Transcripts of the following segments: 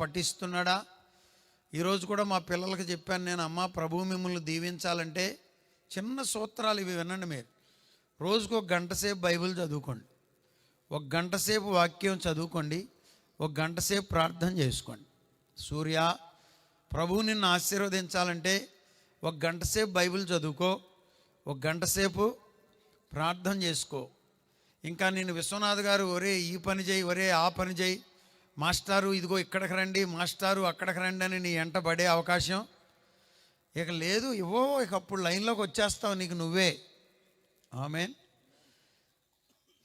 పఠిస్తున్నాడా? ఈరోజు కూడా మా పిల్లలకి చెప్పాను నేను అమ్మ ప్రభు మిమ్మల్ని దీవించాలంటే చిన్న సూత్రాలు ఇవి వినండి మీరు. రోజుకు ఒక గంట సేపు బైబిల్ చదువుకోండి. ఒక గంట సేపు వాక్యం చదువుకోండి. ఒక గంట సేపు ప్రార్థన చేసుకోండి. సూర్య ప్రభువు నిన్ను ఆశీర్వదించాలంటే ఒక గంట సేపు బైబిల్ చదువుకో ఒక గంట సేపు ప్రార్థన చేసుకో. ఇంకా నేను విశ్వనాథ్ గారు ఒరే ఈ పని చేయి ఒరే ఆ పని చేయి. మాస్టారు ఇదిగో ఇక్కడికి రండి మాస్టారు అక్కడికి రండి అని నీ ఎంట పడే అవకాశం. ఇక లేదు ఇవో ఇక అప్పుడు లైన్లోకి వచ్చేస్తావు నీకు నువ్వే. ఆమె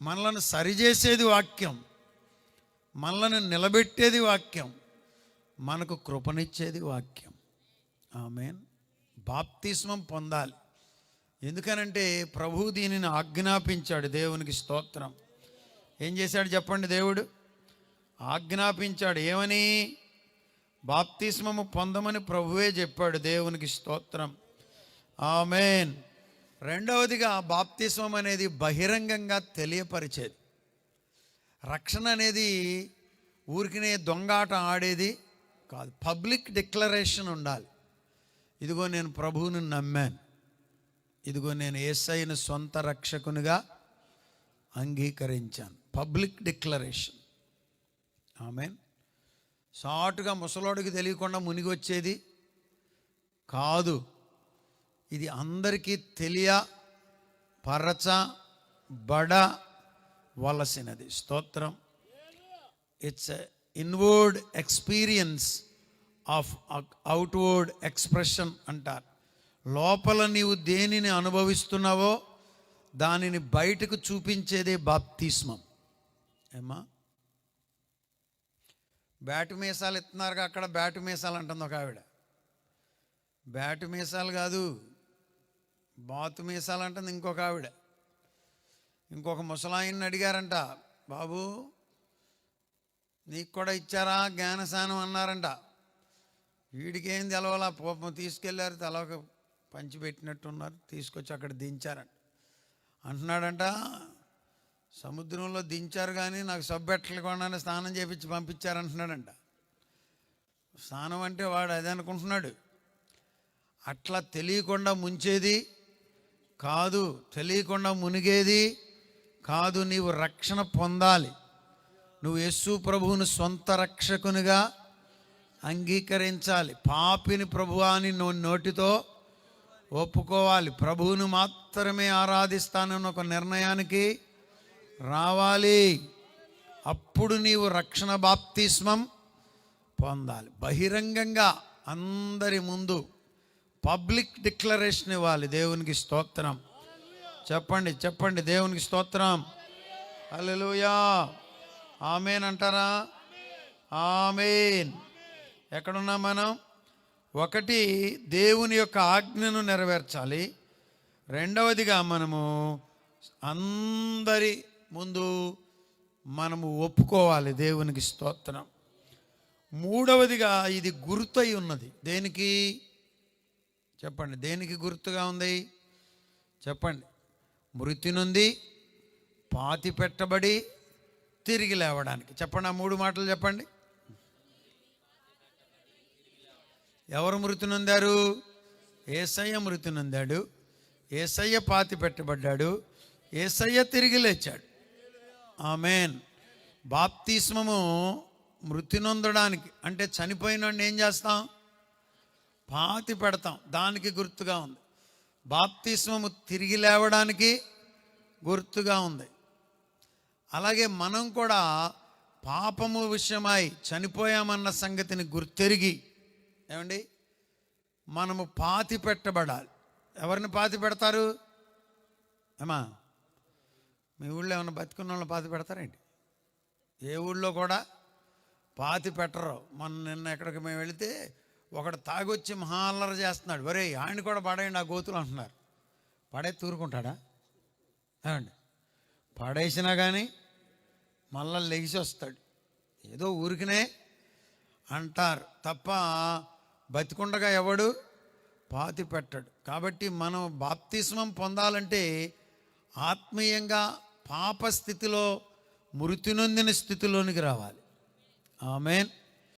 మనలను సరిచేసేది వాక్యం. మనలను నిలబెట్టేది వాక్యం. మనకు కృపనిచ్చేది వాక్యం. ఆమెన్. బాప్తిస్మం పొందాలి. ఎందుకనంటే ప్రభు దీనిని ఆజ్ఞాపించాడు దేవునికి స్తోత్రం. ఏం చేశాడు చెప్పండి దేవుడు? ఆజ్ఞాపించాడు. ఏమని? బాప్తిస్మము పొందమని ప్రభువే చెప్పాడు దేవునికి స్తోత్రం. ఆమెన్. రెండవదిగా బాప్తిస్మం అనేది బహిరంగంగా తెలియపరిచేది. రక్షణ అనేది ఊరికినే దొంగాట ఆడేది కాదు. పబ్లిక్ డిక్లరేషన్ ఉండాలి. ఇదిగో నేను ప్రభువుని నమ్మాను. ఇదిగో నేను ఏసైన సొంత రక్షకునిగా అంగీకరించాను. Public declaration. ఆమె సాటుగా ముసలోడికి తెలియకుండా మునిగి వచ్చేది కాదు. ఇది అందరికీ తెలియ పరచ బడ వలసినది. స్తోత్రం. It's inward experience of outward expression అంటారు. లోపల నీవు దేనిని అనుభవిస్తున్నావో దానిని బయటకు చూపించేదే బాప్తిస్మం. ఏమా బ్యాటు మీసాలు ఇస్తున్నారుగా అక్కడ బ్యాటు మీసాలు అంటుంది ఒక ఆవిడ. బ్యాటు మీసాలు కాదు బాతు మీసాలు అంటుంది ఇంకొక ఆవిడ. ఇంకొక ముసలాయన్ని అడిగారంట బాబు నీకు కూడా ఇచ్చారా జ్ఞానసానం? అన్నారంట. వీడికేం తెలవాలా? పాపం తీసుకెళ్ళారు తెలవక పంచిపెట్టినట్టున్నారు తీసుకొచ్చి అక్కడ దించారంట. అంటున్నాడంట సముద్రంలో దించారు కానీ నాకు సబ్బెట్టకుండా స్నానం చేపించి పంపించారంటున్నాడంట. స్నానం అంటే వాడు అదే అనుకుంటున్నాడు. అట్లా తెలియకుండా ముంచేది కాదు తెలియకుండా మునిగేది కాదు నీవు రక్షణ పొందాలి. నువ్వు యస్సు ప్రభువును సొంత రక్షకునిగా అంగీకరించాలి. పాపిని ప్రభువాని నువ్వు నోటితో ఒప్పుకోవాలి. ప్రభువును మాత్రమే ఆరాధిస్తానన్న ఒక నిర్ణయానికి రావాలి. అప్పుడు నీవు రక్షణ బాప్తిస్మం పొందాలి. బహిరంగంగా అందరి ముందు పబ్లిక్ డిక్లరేషన్ ఇవ్వాలి. దేవునికి స్తోత్రం. చెప్పండి చెప్పండి. దేవునికి స్తోత్రం. హల్లెలూయా. ఆమెన్ అంటారా? ఆమెన్. ఎక్కడున్నా మనం? ఒకటి దేవుని యొక్క ఆజ్ఞను నెరవేర్చాలి. రెండవదిగా మనము అందరి ముందు మనము ఒప్పుకోవాలి దేవునికి స్తోత్రం. మూడవదిగా ఇది గుర్తయి ఉన్నది. దేనికి? చెప్పండి. దేనికి గుర్తుగా ఉంది? చెప్పండి. మృతి నుండి పాతి పెట్టబడి తిరిగి లేవడానికి. చెప్పండి ఆ మూడు మాటలు చెప్పండి. ఎవరు మృతి నొందారు? ఏసయ్య మృతి నొందాడు. ఏసయ్య పాతి పెట్టబడ్డాడు. ఏసయ్య తిరిగి లేచాడు. ఆమెన్. బాప్తిస్మము మృతి నొందడానికి అంటే చనిపోయిన ఏం చేస్తాం? పాతి పెడతాం. దానికి గుర్తుగా ఉంది. బాప్తిస్మము తిరిగి లేవడానికి గుర్తుగా ఉంది. అలాగే మనం కూడా పాపము విషయమై చనిపోయామన్న సంగతిని గుర్తెరిగి ఏమండి? మనము పాతి పెట్టబడాలి. ఎవరిని పాతి పెడతారు? ఏమా? మీ ఊళ్ళో ఏమైనా బతికున్న వాళ్ళని పాతి పెడతారేంటి ఏ ఊళ్ళో కూడా పాతి పెట్టరు. మొన్న నిన్న ఎక్కడికి మేము వెళితే ఒకడు తాగొచ్చి మహాలర చేస్తున్నాడు. ఒరే ఆయన కూడా పడేయండి ఆ గోతులు అంటున్నారు. పడే తూరుకుంటాడా? ఏమండి? పడేసినా కానీ మళ్ళా లెగిసి వస్తాడు. ఏదో ఊరికినే అంటారు. తప్ప బతికుండగా ఎవడు పాతి పెట్టడు. కాబట్టి మనం బాప్తిస్మం పొందాలంటే ఆత్మీయంగా పాప స్థితిలో మృతి నొందిన స్థితిలోనికి రావాలి. ఆమెన్.